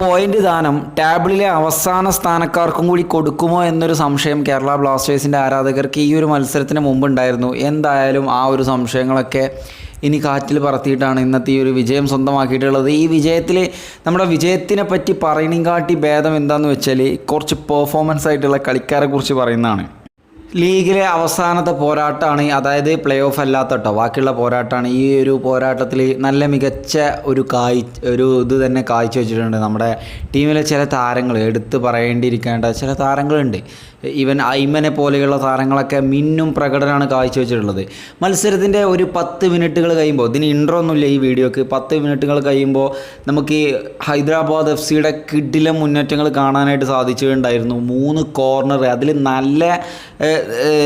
Point ദാനം ടേബിളിലെ അവസാന സ്ഥാനക്കാർക്കും കൂടി കൊടുക്കുമോ എന്നൊരു സംശയം കേരള ബ്ലാസ്റ്റേഴ്സിന്റെ ആരാധകർക്ക് ഈ ഒരു മത്സരത്തിന് മുമ്പുണ്ടായിരുന്നു. എന്തായാലും ആ ഒരു സംശയങ്ങളൊക്കെ ഇനി കാറ്റിൽ പറത്തിയിട്ടാണ് ഇന്നത്തെ ഈ ഒരു വിജയം സ്വന്തമാക്കിയിട്ടുള്ളത്. ഈ വിജയത്തിൽ നമ്മുടെ വിജയത്തിനെ പറ്റി പറയുന്നതിനെക്കാട്ടി ഭേദം എന്താണെന്ന് വെച്ചാൽ കുറച്ച് പെർഫോമൻസ് ആയിട്ടുള്ള കളിക്കാരെ കുറിച്ച് പറയുന്നതാണ്. ലീഗിലെ അവസാനത്തെ പോരാട്ടമാണ് അതായത് പ്ലേ ഓഫ് അല്ലാത്ത കേട്ടോ ബാക്കിയുള്ള പോരാട്ടമാണ് ഈ ഒരു പോരാട്ടത്തിൽ നല്ല മികച്ച ഒരു കായ് ഒരു ഇത് തന്നെ കാഴ്ച വെച്ചിട്ടുണ്ട് നമ്മുടെ ടീമിലെ ചില താരങ്ങൾ എടുത്ത് പറയേണ്ടിയിരിക്കേണ്ട ചില താരങ്ങളുണ്ട്. ഈവൻ ഐമനെ പോലെയുള്ള താരങ്ങളൊക്കെ മിന്നും പ്രകടനമാണ് കാഴ്ചവെച്ചിട്ടുള്ളത്. മത്സരത്തിന്റെ ഒരു പത്ത് മിനിറ്റുകൾ കഴിയുമ്പോൾ ഇതിന് ഇൻട്രോ ഒന്നുമില്ല ഈ വീഡിയോക്ക് പത്ത് മിനിറ്റുകൾ കഴിയുമ്പോൾ നമുക്ക് ഈ ഹൈദരാബാദ് എഫ് സിയുടെ കിഡിലെ മുന്നേറ്റങ്ങൾ കാണാനായിട്ട് സാധിച്ചിട്ടുണ്ടായിരുന്നു. മൂന്ന് കോർണർ അതിൽ നല്ല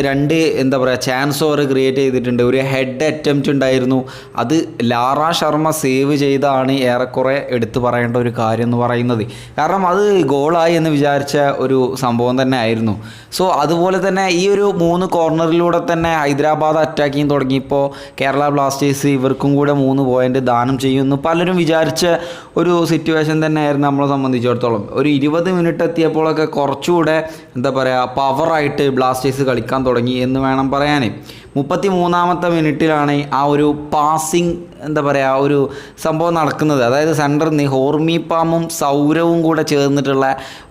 രണ്ട് എന്താ പറയുക ചാൻസ് ഓവർ ക്രിയേറ്റ് ചെയ്തിട്ടുണ്ട്. ഒരു ഹെഡ് അറ്റംപ്റ്റ് ഉണ്ടായിരുന്നു. അത് ലാറ ശർമ്മ സേവ് ചെയ്താണ് ഏറെക്കുറെ എടുത്തു പറയേണ്ട ഒരു കാര്യം എന്ന് പറയുന്നത്. കാരണം അത് ഗോളായി എന്ന് വിചാരിച്ച ഒരു സംഭവം തന്നെ ആയിരുന്നു. സോ അതുപോലെ തന്നെ ഈ ഒരു മൂന്ന് കോർണറിലൂടെ തന്നെ ഹൈദരാബാദ് അറ്റാക്കിങ് തുടങ്ങിയപ്പോൾ കേരള ബ്ലാസ്റ്റേഴ്സ് ഇവർക്കും കൂടെ മൂന്ന് പോയിന്റ് ദാനം ചെയ്യുന്നു. പലരും വിചാരിച്ച ഒരു സിറ്റുവേഷൻ തന്നെയായിരുന്നു നമ്മളെ സംബന്ധിച്ചിടത്തോളം. ഒരു ഇരുപത് മിനിറ്റ് എത്തിയപ്പോഴൊക്കെ കുറച്ചുകൂടെ എന്താ പറയുക പവറായിട്ട് ബ്ലാസ്റ്റേഴ്സ് കളിക്കാൻ തുടങ്ങി എന്ന് വേണം പറയാനേ. മുപ്പത്തി മൂന്നാമത്തെ മിനിറ്റിലാണ് ആ ഒരു പാസിങ് എന്താ പറയുക ഒരു സംഭവം നടക്കുന്നത്. അതായത് സെന്ററിൽ നിന്ന് ഹോർമി പാമും സൗരവും കൂടെ ചേർന്നിട്ടുള്ള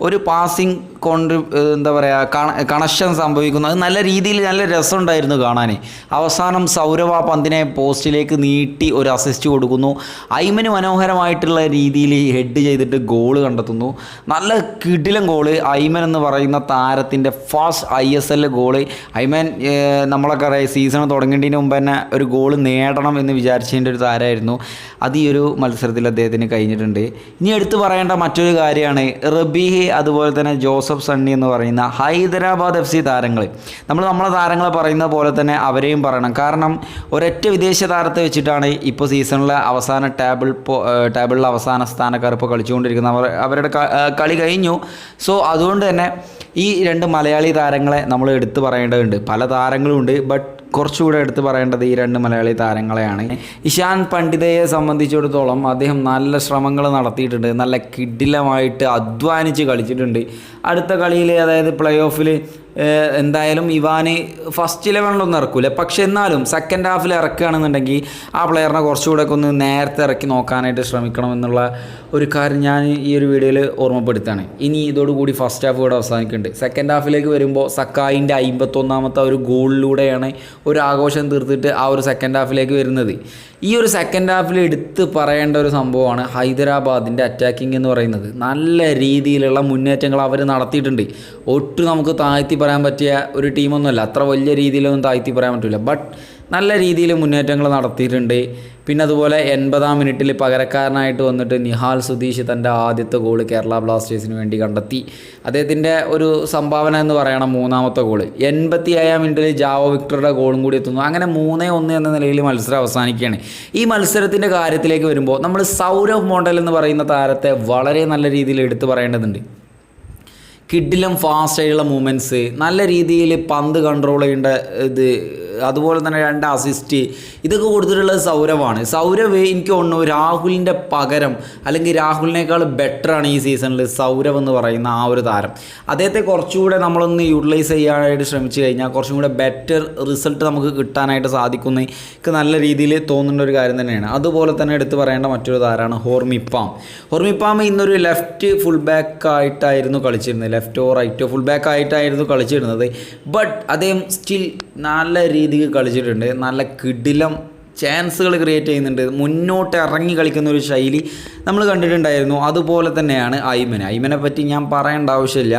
ഒരു പാസിങ് കൊണ്ട് എന്താ പറയുക കണക്ഷൻ സംഭവിക്കുന്നു. അത് നല്ല രീതിയിൽ നല്ല രസമുണ്ടായിരുന്നു കാണാൻ അവസാനം സൗരവ പന്തിനെ പോസ്റ്റിലേക്ക് നീട്ടി ഒരു അസിസ്റ്റ് കൊടുക്കുന്നു. ഐമന് മനോഹരമായിട്ടുള്ള രീതിയിൽ ഹെഡ് ചെയ്തിട്ട് ഗോൾ കണ്ടെത്തുന്നു. നല്ല കിടിലം ഗോൾ ഐമൻ എന്ന് പറയുന്ന താരത്തിന്റെ first I S L goal Aimen നമ്മളൊക്കെ അറിയാം സീസൺ തുടങ്ങേണ്ടതിന് മുമ്പ് തന്നെ ഒരു ഗോൾ നേടണം എന്ന് വിചാരിച്ചതിന്റെ ഒരു താരമായിരുന്നു. അത് ഈ ഒരു മത്സരത്തിൽ അദ്ദേഹത്തിന് കഴിഞ്ഞിട്ടുണ്ട്. ഇനി എടുത്തു പറയേണ്ട മറ്റൊരു കാര്യമാണ് റബീഹ് അതുപോലെ തന്നെ ജോസഫ് സണ്ണി എന്ന് പറയുന്ന ഹൈദരാബാദ് എഫ് സി താരങ്ങൾ നമ്മൾ നമ്മളെ താരങ്ങളെ പറയുന്ന പോലെ തന്നെ അവരെയും പറയണം. കാരണം ഒരൊറ്റ വിദേശ താരത്തെ വെച്ചിട്ടാണ് ഇപ്പോൾ സീസണിലെ അവസാന ടേബിൾ ടേബിളിലെ അവസാന സ്ഥാനക്കാർ ഇപ്പോൾ കളിച്ചുകൊണ്ടിരിക്കുന്നത് അവർ അവരുടെ കളി കഴിഞ്ഞു. സോ അതുകൊണ്ട് തന്നെ ഈ രണ്ട് മലയാളി താരങ്ങളെ നമ്മൾ എടുത്തു പറയേണ്ടതുണ്ട്. പല താരങ്ങളും ഉണ്ട്. ബട്ട് കുറച്ചുകൂടെ എടുത്ത് പറയേണ്ടത് ഈ രണ്ട് മലയാളി താരങ്ങളെയാണ്. ഇഷാൻ പണ്ഡിതയെ സംബന്ധിച്ചിടത്തോളം അദ്ദേഹം നല്ല ശ്രമങ്ങൾ നടത്തിയിട്ടുണ്ട്. നല്ല കിഡിലമായിട്ട് അധ്വാനിച്ച് കളിച്ചിട്ടുണ്ട്. അടുത്ത കളിയിൽ അതായത് പ്ലേ ഓഫിൽ എന്തായാലും ഇവാന് ഫസ്റ്റ് ഇലവനിലൊന്നും ഇറക്കില്ല പക്ഷെ എന്നാലും സെക്കൻഡ് ഹാഫിൽ ഇറക്കുകയാണെന്നുണ്ടെങ്കിൽ ആ പ്ലെയറിനെ കുറച്ചുകൂടെ ഒന്ന് നേരത്തെ ഇറക്കി നോക്കാനായിട്ട് ശ്രമിക്കണം എന്നുള്ള ഒരു കാര്യം ഞാൻ ഈ ഒരു വീഡിയോയിൽ ഓർമ്മപ്പെടുത്താണ് ഇനി ഇതോടുകൂടി ഫസ്റ്റ് ഹാഫ് കൂടെ അവസാനിക്കുന്നുണ്ട്. സെക്കൻഡ് ഹാഫിലേക്ക് വരുമ്പോൾ സക്കായിന്റെ അമ്പത്തൊന്നാമത്തെ ഒരു ഗോളിലൂടെയാണ് ഒരു ആഘോഷം തീർത്തിട്ട് ആ ഒരു സെക്കൻഡ് ഹാഫിലേക്ക് വരുന്നത്. ഈ ഒരു സെക്കൻഡ് ഹാഫിൽ എടുത്ത് പറയേണ്ട ഒരു സംഭവമാണ് ഹൈദരാബാദിന്റെ അറ്റാക്കിംഗ് എന്ന് പറയുന്നത്. നല്ല രീതിയിലുള്ള മുന്നേറ്റങ്ങൾ അവർ നടത്തിയിട്ടുണ്ട്. ഒട്ടും നമുക്ക് താഴ്ത്തി പറയാൻ പറ്റിയ ഒരു ടീമൊന്നുമല്ല. അത്ര വലിയ രീതിയിലൊന്നും താഴ്ത്തി പറയാൻ പറ്റില്ല ബട്ട് നല്ല രീതിയിൽ മുന്നേറ്റങ്ങൾ നടത്തിയിട്ടുണ്ട്. പിന്നെ അതുപോലെ എൺപതാം മിനിറ്റിൽ പകരക്കാരനായിട്ട് വന്നിട്ട് നിഹാൽ സുധീഷ് തന്റെ ആദ്യത്തെ ഗോൾ കേരള ബ്ലാസ്റ്റേഴ്സിന് വേണ്ടി കണ്ടെത്തി. അദ്ദേഹത്തിന്റെ ഒരു സംഭാവന എന്ന് പറയണം മൂന്നാമത്തെ ഗോൾ എൺപത്തി ഏഴാം മിനിറ്റിൽ ജാവോ വിക്ടറുടെ ഗോളും കൂടി എത്തുന്നു. അങ്ങനെ മൂന്നേ ഒന്ന് എന്ന നിലയിൽ മത്സരം അവസാനിക്കുകയാണ്. ഈ മത്സരത്തിന്റെ കാര്യത്തിലേക്ക് വരുമ്പോൾ നമ്മൾ സൗരവ് മോണ്ടൽ എന്ന് പറയുന്ന താരത്തെ വളരെ നല്ല രീതിയിൽ എടുത്തു പറയേണ്ടതുണ്ട്. കിഡിലും ഫാസ്റ്റ് ആയിട്ടുള്ള മൂമെന്റ്സ് നല്ല രീതിയിൽ പന്ത് കൺട്രോൾ ചെയ്യേണ്ട ഇത് അതുപോലെ തന്നെ രണ്ട് അസിസ്റ്റ് ഇതൊക്കെ കൊടുത്തിട്ടുള്ളത് സൗരവാണ്. സൗരവ് എനിക്ക് തോന്നുന്നു രാഹുലിന്റെ പകരം അല്ലെങ്കിൽ രാഹുലിനേക്കാൾ ബെറ്ററാണ് ഈ സീസണിൽ സൗരവ് എന്ന് പറയുന്ന ആ ഒരു താരം. അദ്ദേഹത്തെ കുറച്ചുകൂടെ നമ്മളൊന്ന് യൂട്ടിലൈസ് ചെയ്യാനായിട്ട് ശ്രമിച്ചു കഴിഞ്ഞാൽ കുറച്ചും കൂടെ ബെറ്റർ റിസൾട്ട് നമുക്ക് കിട്ടാനായിട്ട് സാധിക്കുന്ന എനിക്ക് നല്ല രീതിയിൽ തോന്നുന്ന ഒരു കാര്യം തന്നെയാണ്. അതുപോലെ തന്നെ എടുത്തു പറയേണ്ട മറ്റൊരു താരമാണ് ഹോർമിപ്പാം. ഹോർമിപ്പാം ഇന്നൊരു ലെഫ്റ്റ് ഫുൾ ബാക്ക് ആയിട്ടായിരുന്നു കളിച്ചിരുന്നത്. ലെഫ്റ്റോ റൈറ്റോ ഫുൾ ബാക്ക് ആയിട്ടായിരുന്നു കളിച്ചിരുന്നത്. ബട്ട് അദ്ദേഹം സ്റ്റിൽ നല്ല രീതിക്ക് കളിച്ചിട്ടുണ്ട്. നല്ല കിടിലം ചാൻസുകൾ ക്രിയേറ്റ് ചെയ്യുന്നുണ്ട്. മുന്നോട്ട് ഇറങ്ങി കളിക്കുന്ന ഒരു ശൈലി നമ്മൾ കണ്ടിട്ടുണ്ടായിരുന്നു. അതുപോലെ തന്നെയാണ് ഐമനെ ഐമനെ പറ്റി ഞാൻ പറയേണ്ട ആവശ്യമില്ല.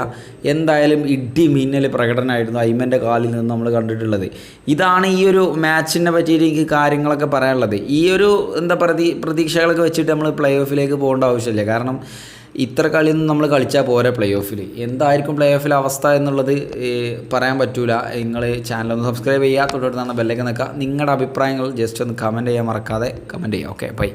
എന്തായാലും ഇടി മിന്നൽ പ്രകടനമായിരുന്നു ഐമന്റെ കാലിൽ നിന്ന് നമ്മൾ കണ്ടിട്ടുള്ളത്. ഇതാണ് ഈ ഒരു മാച്ചിനെ പറ്റിയിട്ട് എനിക്ക് കാര്യങ്ങളൊക്കെ പറയാനുള്ളത്. ഈ ഒരു എന്താ പ്രതി പ്രതീക്ഷകളൊക്കെ വെച്ചിട്ട് നമ്മൾ പ്ലേ ഓഫിലേക്ക് പോകേണ്ട ആവശ്യമില്ല. കാരണം ഇത്ര കളിയൊന്നും നമ്മൾ കളിച്ചാൽ പോരെ പ്ലേ ഓഫിൽ എന്തായിരിക്കും പ്ലേ ഓഫിലെ അവസ്ഥ എന്നുള്ളത് പറയാൻ പറ്റൂല. നിങ്ങൾ ഒന്ന് സബ്സ്ക്രൈബ് ചെയ്യുക തൊട്ടടുത്ത് ബെല്ലൊക്കെ നിൽക്കുക. നിങ്ങളുടെ അഭിപ്രായങ്ങൾ ജസ്റ്റ് ഒന്ന് കമന്റ് ചെയ്യാൻ മറക്കാതെ കമന്റ് ചെയ്യുക. Okay bye